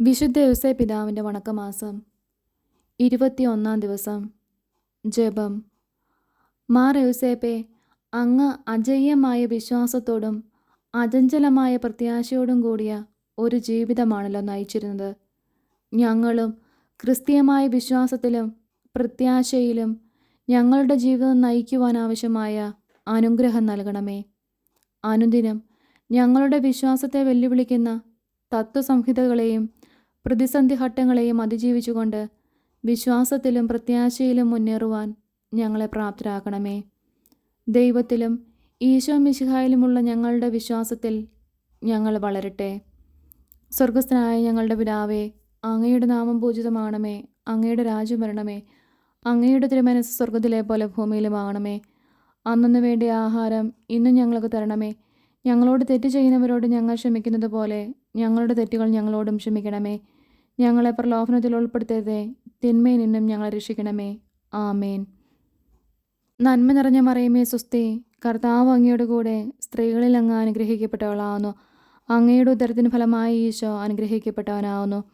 വിശുദ്ധ യൗസേ പിതാവിന്റെ വണക്കമാസം ഇരുപത്തിയൊന്നാം ദിവസം ജപം. മാർ യൂസേപ്പെ അങ്ങ് അജയ്യമായ വിശ്വാസത്തോടും അചഞ്ചലമായ പ്രത്യാശയോടും കൂടിയ ഒരു ജീവിതമാണല്ലോ നയിച്ചിരുന്നത്. ഞങ്ങളും ക്രിസ്തീയമായ വിശ്വാസത്തിലും പ്രത്യാശയിലും ഞങ്ങളുടെ ജീവിതം നയിക്കുവാൻ ആവശ്യമായ അനുഗ്രഹം നൽകണമേ. അനുദിനം ഞങ്ങളുടെ വിശ്വാസത്തെ വെല്ലുവിളിക്കുന്ന തത്വസംഹിതകളെയും പ്രതിസന്ധി ഘട്ടങ്ങളെയും അതിജീവിച്ചുകൊണ്ട് വിശ്വാസത്തിലും പ്രത്യാശയിലും മുന്നേറുവാൻ ഞങ്ങളെ പ്രാപ്തരാക്കണമേ. ദൈവത്തിലും ഈശോ മിശിഹായിലുമുള്ള ഞങ്ങളുടെ വിശ്വാസത്തിൽ ഞങ്ങൾ വളരട്ടെ. സ്വർഗസ്ഥനായ ഞങ്ങളുടെ പിതാവേ അങ്ങയുടെ നാമം പൂജിതമാണമേ അങ്ങയുടെ രാജ്യം വരണമേ അങ്ങയുടെ തിരുമനസ് സ്വർഗത്തിലെ പോലെ ഭൂമിയിലുമാകണമേ അന്നു വേണ്ടിയ ആഹാരം ഇന്നും ഞങ്ങൾക്ക് തരണമേ. ഞങ്ങളോട് തെറ്റ് ചെയ്യുന്നവരോട് ഞങ്ങൾ ക്ഷമിക്കുന്നത് പോലെ ഞങ്ങളുടെ തെറ്റുകൾ ഞങ്ങളോടും ക്ഷമിക്കണമേ. ഞങ്ങളെ പ്രലോഭനത്തിൽ ഉൾപ്പെടുത്തരുതേ. തിന്മയിൽ നിന്നും ഞങ്ങളെ രക്ഷിക്കണമേ. ആമേൻ. നന്മ നിറഞ്ഞ മറിയമേ സുസ്തി. കർത്താവ് അങ്ങയുടെ കൂടെ സ്ത്രീകളിൽ അങ്ങ് അനുഗ്രഹിക്കപ്പെട്ടവളാവുന്നു. അങ്ങയുടെ ഉദരത്തിന് ഫലമായി ഈശോ അനുഗ്രഹിക്കപ്പെട്ടവനാവുന്നു.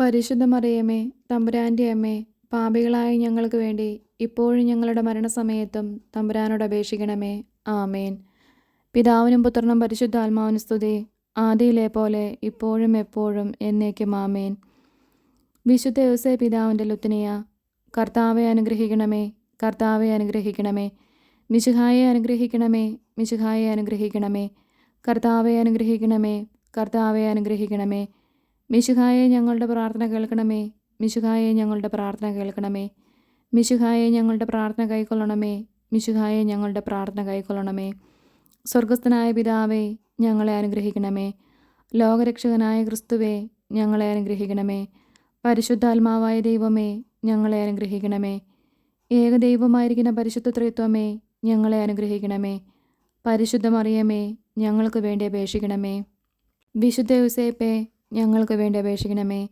പരിശുദ്ധ മറിയമേ തമ്പുരാന്റെ അമ്മേ പാപികളായ ഞങ്ങൾക്ക് വേണ്ടി ഇപ്പോഴും ഞങ്ങളുടെ മരണസമയത്തും തമ്പുരാനോട് അപേക്ഷിക്കണമേ. ആമേൻ. പിതാവിനും പുത്രനും പരിശുദ്ധ പരിശുദ്ധാത്മാവിനും സ്തുതി. ആദിയിലെ പോലെ ഇപ്പോഴും എപ്പോഴും എന്നേക്കും ആമേൻ. വിശുദ്ധ യോസേ പിതാവിന്റെ ലുത്തിനിയ കർത്താവെ അനുഗ്രഹിക്കണമേ കർത്താവെ അനുഗ്രഹിക്കണമേ മിശുഹായെ അനുഗ്രഹിക്കണമേ മിശുഹായെ അനുഗ്രഹിക്കണമേ കർത്താവെ അനുഗ്രഹിക്കണമേ കർത്താവെ അനുഗ്രഹിക്കണമേ മിശുഹായെ ഞങ്ങളുടെ പ്രാർത്ഥന കേൾക്കണമേ മിശുഹായെ ഞങ്ങളുടെ പ്രാർത്ഥന കേൾക്കണമേ മിശുഹായെ ഞങ്ങളുടെ പ്രാർത്ഥന കൈക്കൊള്ളണമേ മിശുഹായെ ഞങ്ങളുടെ പ്രാർത്ഥന കൈക്കൊള്ളണമേ. സ്വർഗസ്ഥനായ പിതാവേ ഞങ്ങളെ അനുഗ്രഹിക്കണമേ. ലോകരക്ഷകനായ ക്രിസ്തുവേ ഞങ്ങളെ അനുഗ്രഹിക്കണമേ. പരിശുദ്ധാത്മാവായ ദൈവമേ ഞങ്ങളെ അനുഗ്രഹിക്കണമേ. ഏകദൈവമായിരിക്കുന്ന പരിശുദ്ധ ത്രിത്വമേ ഞങ്ങളെ അനുഗ്രഹിക്കണമേ. പരിശുദ്ധമറിയമേ ഞങ്ങൾക്ക് വേണ്ടി അപേക്ഷിക്കണമേ. വിശുദ്ധ യുസേപ്പെ ഞങ്ങൾക്ക് വേണ്ടി അപേക്ഷിക്കണമേ.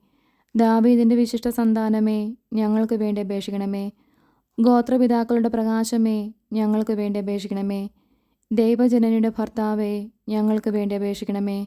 ദാബീദിന്റെ വിശിഷ്ട സന്താനമേ ഞങ്ങൾക്ക് വേണ്ടി അപേക്ഷിക്കണമേ. ഗോത്രപിതാക്കളുടെ പ്രകാശമേ ഞങ്ങൾക്ക് വേണ്ടി അപേക്ഷിക്കണമേ. ദൈവജനനിയുടെ ഭർത്താവേ ഞങ്ങൾക്ക് വേണ്ടി അപേക്ഷിക്കണമേ.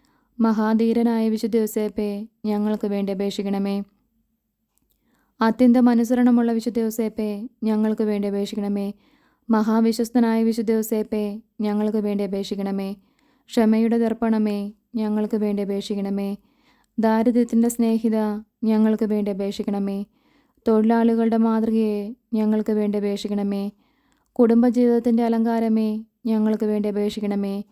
മഹാധീരനായ വിശുദ്ധ യോസേപ്പെ ഞങ്ങൾക്ക് വേണ്ടി അപേക്ഷിക്കണമേ. അത്യന്തം അനുസരണമുള്ള വിശുദ്ധ യോസേപ്പെ ഞങ്ങൾക്ക് വേണ്ടി അപേക്ഷിക്കണമേ. മഹാവിശ്വസ്തനായ വിശുദ്ധ യോസേപ്പെ ഞങ്ങൾക്ക് വേണ്ടി അപേക്ഷിക്കണമേ. ക്ഷമയുടെ ദർപ്പണമേ ഞങ്ങൾക്ക് വേണ്ടി അപേക്ഷിക്കണമേ. ദാരിദ്ര്യത്തിന്റെ സ്നേഹിത ഞങ്ങൾക്ക് വേണ്ടി അപേക്ഷിക്കണമേ. തൊഴിലാളികളുടെ മാതൃകയെ ഞങ്ങൾക്ക് വേണ്ടി അപേക്ഷിക്കണമേ. കുടുംബജീവിതത്തിന്റെ അലങ്കാരമേ ഞങ്ങൾക്ക് വേണ്ടി അപേക്ഷിക്കണമേ.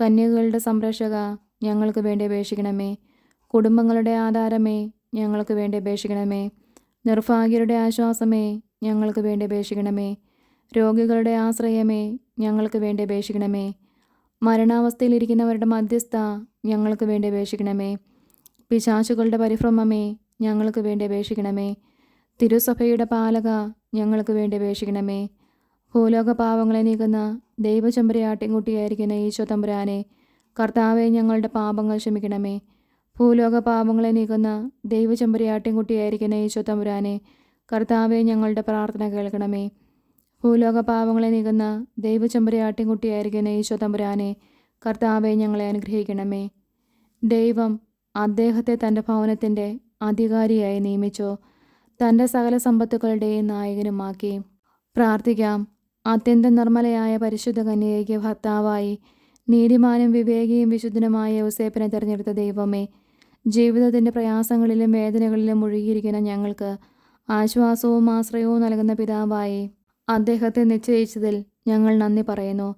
കന്യകളുടെ സംരക്ഷക ഞങ്ങൾക്ക് വേണ്ടി അപേക്ഷിക്കണമേ. കുടുംബങ്ങളുടെ ആധാരമേ ഞങ്ങൾക്ക് വേണ്ടി അപേക്ഷിക്കണമേ. നിർഭാഗ്യരുടെ ആശ്വാസമേ ഞങ്ങൾക്ക് വേണ്ടി അപേക്ഷിക്കണമേ. രോഗികളുടെ ആശ്രയമേ ഞങ്ങൾക്ക് വേണ്ടി അപേക്ഷിക്കണമേ. മരണാവസ്ഥയിലിരിക്കുന്നവരുടെ മധ്യസ്ഥ ഞങ്ങൾക്ക് വേണ്ടി അപേക്ഷിക്കണമേ. പിശാശുകളുടെ പരിഭ്രമമേ ഞങ്ങൾക്ക് വേണ്ടി അപേക്ഷിക്കണമേ. തിരുസഭയുടെ പാലക ഞങ്ങൾക്ക് വേണ്ടി അപേക്ഷിക്കണമേ. ഭൂലോക പാവങ്ങളെ നീക്കുന്ന ദൈവചമ്പരയാട്ടിൻകുട്ടിയായിരിക്കുന്ന ഈശോ തമ്പുരാനെ കർത്താവെ ഞങ്ങളുടെ പാപങ്ങൾ ക്ഷമിക്കണമേ. ഭൂലോക പാപങ്ങളെ നീക്കുന്ന ദൈവചെമ്പരിയാട്ടിൻകുട്ടിയായിരിക്കുന്ന ഈശോ തമ്പുരാനെ കർത്താവെ ഞങ്ങളുടെ പ്രാർത്ഥന കേൾക്കണമേ. ഭൂലോക പാപങ്ങളെ നീക്കുന്ന ദൈവചെമ്പരിയാട്ടിൻകുട്ടിയായിരിക്കുന്ന ഈശോ തമ്പുരാനെ കർത്താവെ ഞങ്ങളെ അനുഗ്രഹിക്കണമേ. ദൈവം അദ്ദേഹത്തെ തന്റെ ഭവനത്തിന്റെ അധികാരിയായി നിയമിച്ചു. തന്റെ സകല സമ്പത്തുക്കളുടെയും നായകനുമാക്കി. പ്രാർത്ഥിക്കാം. അത്യന്തം നിർമ്മലയായ പരിശുദ്ധ കന്യകയ്ക്ക് ഭർത്താവായി നീതിമാനും വിവേകിയും വിശുദ്ധനുമായ യോസേപ്പിനെ തിരഞ്ഞെടുത്ത ദൈവമേ ജീവിതത്തിന്റെ പ്രയാസങ്ങളിലും വേദനകളിലും മുഴുകിയിരിക്കുന്ന ഞങ്ങൾക്ക് ആശ്വാസവും ആശ്രയവും നൽകുന്ന പിതാവായി അദ്ദേഹത്തെ നിശ്ചയിച്ചതിൽ ഞങ്ങൾ നന്ദി പറയുന്നു.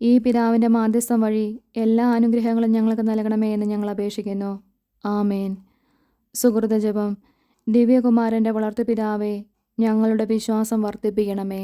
ഈ പിതാവിന്റെ മാധ്യസ്ഥം വഴി എല്ലാ അനുഗ്രഹങ്ങളും ഞങ്ങൾക്ക് നൽകണമേ എന്ന് ഞങ്ങൾ അപേക്ഷിക്കുന്നു. ആമേൻ. സുഹൃത ജപം. ദിവ്യകുമാരന്റെ വളർത്തു പിതാവേ ഞങ്ങളുടെ വിശ്വാസം വർദ്ധിപ്പിക്കണമേ.